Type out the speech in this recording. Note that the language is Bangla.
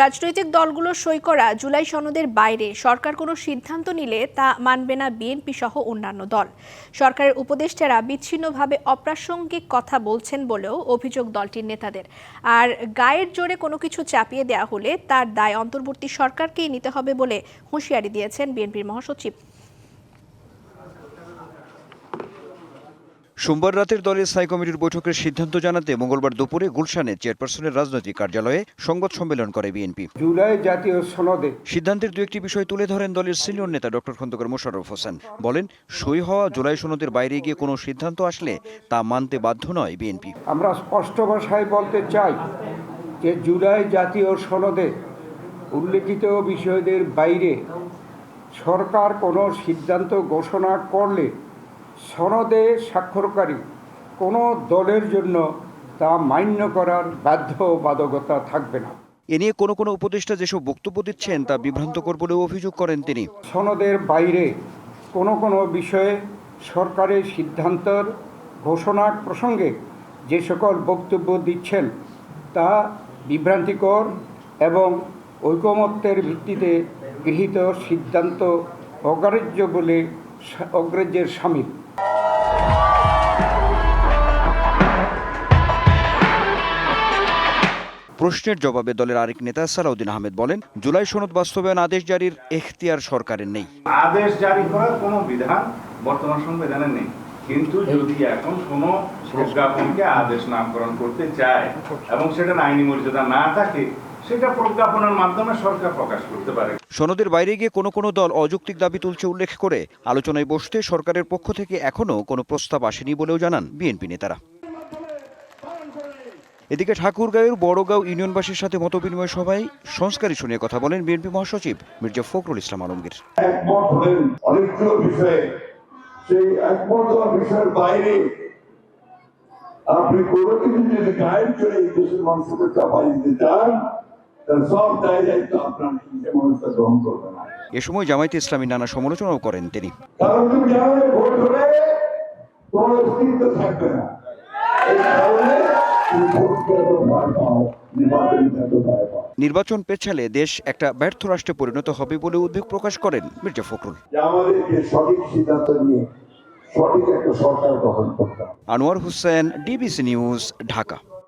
রাজনৈতিক দলগুলো সই করা জুলাই সনদের বাইরে সরকার কোনো সিদ্ধান্ত নিলে তা মানবে না বিএনপি সহ অন্যান্য দল। সরকারের উপদেষ্টারা বিচ্ছিন্নভাবে অপ্রাসঙ্গিক কথা বলছেন বলেও অভিযোগ দলটির নেতাদের। আর গায়ের জোরে কোনো কিছু চাপিয়ে দেয়া হলে তার দায় অন্তর্বর্তী সরকারকেই নিতে হবে বলে হুঁশিয়ারি দিয়েছেন বিএনপির মহাসচিব। সোমবার রাতের দলের স্থায়ী কমিটির বৈঠকের সিদ্ধান্ত জানাতে মঙ্গলবার দুপুরে গুলশানে চেয়ারপারসনের রাজনৈতিক কার্যালয়ে সংবাদ সম্মেলন করে বিএনপি। জুলাই জাতীয় সনদে সিদ্ধান্তের দু একটি বিষয় তুলে ধরেন দলের সিনিয়র নেতা ডক্টর খন্দকার মোশাররফ হোসেন। বলেন সই হওয়া জুলাই সনদের বাইরে গিয়ে কোনো সিদ্ধান্ত আসলে তা মানতে বাধ্য নয় বিএনপি। আমরা স্পষ্ট ভাষায় বলতে চাই যে জুলাই জাতীয় সনদে উল্লেখিত বিষয়দের বাইরে সরকার কোনো সিদ্ধান্ত ঘোষণা করলে সনদে স্বাক্ষরকারী কোনো দলের জন্য তা মান্য করার বাধ্য বাধ্যবাধকতা থাকবে না। এ নিয়ে কোনো কোনো উপদেষ্টা যেসব বক্তব্য দিচ্ছেন তা বিভ্রান্তকর বলেও অভিযোগ করেন তিনি। সনদের বাইরে কোনো কোনো বিষয়ে সরকারের সিদ্ধান্তর ঘোষণার প্রসঙ্গে যে সকল বক্তব্য দিচ্ছেন তা বিভ্রান্তিকর এবং ঐকমত্যের ভিত্তিতে গৃহীত সিদ্ধান্ত অগ্রাহ্য বলে অগ্রাহ্যের সামিল। প্রশ্নের জবাবে দলের আরেক নেতা সালাউদ্দিন আহমেদ বলেন জুলাই সনদ বাস্তবায়ন আদেশ জারির এখতিয়ার সরকারের নেই। আদেশ জারি করার কোনো বিধান বর্তমান সংবিধানে নেই। কিন্তু যদি এখন কোনো প্রজ্ঞাপনকে আদেশ নামকরণ করতে চায় এবং সেটার আইনি মর্যাদা না থাকে সেটা প্রজ্ঞাপনের মাধ্যমে সরকার প্রকাশ করতে পারে। সনদের বাইরে গিয়ে কোনো কোনো দল অযৌক্তিক দাবি তুলছে উল্লেখ করে আলোচনায় বসতে সরকারের পক্ষ থেকে এখনও কোনো প্রস্তাব আসেনি বলেও জানান বিএনপি নেতারা। এদিকে ঠাকুরগাঁওয়ের বড়গাঁও ইউনিয়নবাসীর সাথে মতবিনিময় সভায় সংস্কারী শুনে কথা বলেন বিএনপি মহাসচিব মির্জা ফখরুল ইসলাম আলমগীর। একমত হলেন অনেকগুলো বিষয়ে সেই একমত বিষয়ের বাইরে আপনি কোনো কিছু যদি এই দেশের মানুষকে চাপাই দিতে চান তাহলে সব দায় দায়িত্ব আপনার মানুষটা গ্রহণ করবে না। এ সময় জামায়াতে ইসলামী নানা সমালোচনাও করেন তিনি। কারণ তুমি জানো ভোট হলে তোমার অস্তিত্ব থাকবে না। নির্বাচন পেছালে দেশ একটা ব্যর্থ রাষ্ট্রে পরিণত হবে বলে উদ্বেগ প্রকাশ করেন মির্জা ফখরুল। আমাদেরকে সঠিক সিদ্ধান্ত নিয়ে সঠিক একটা সরকার গঠন করতে আনোয়ার হুসেন ডিবিসি নিউজ ঢাকা।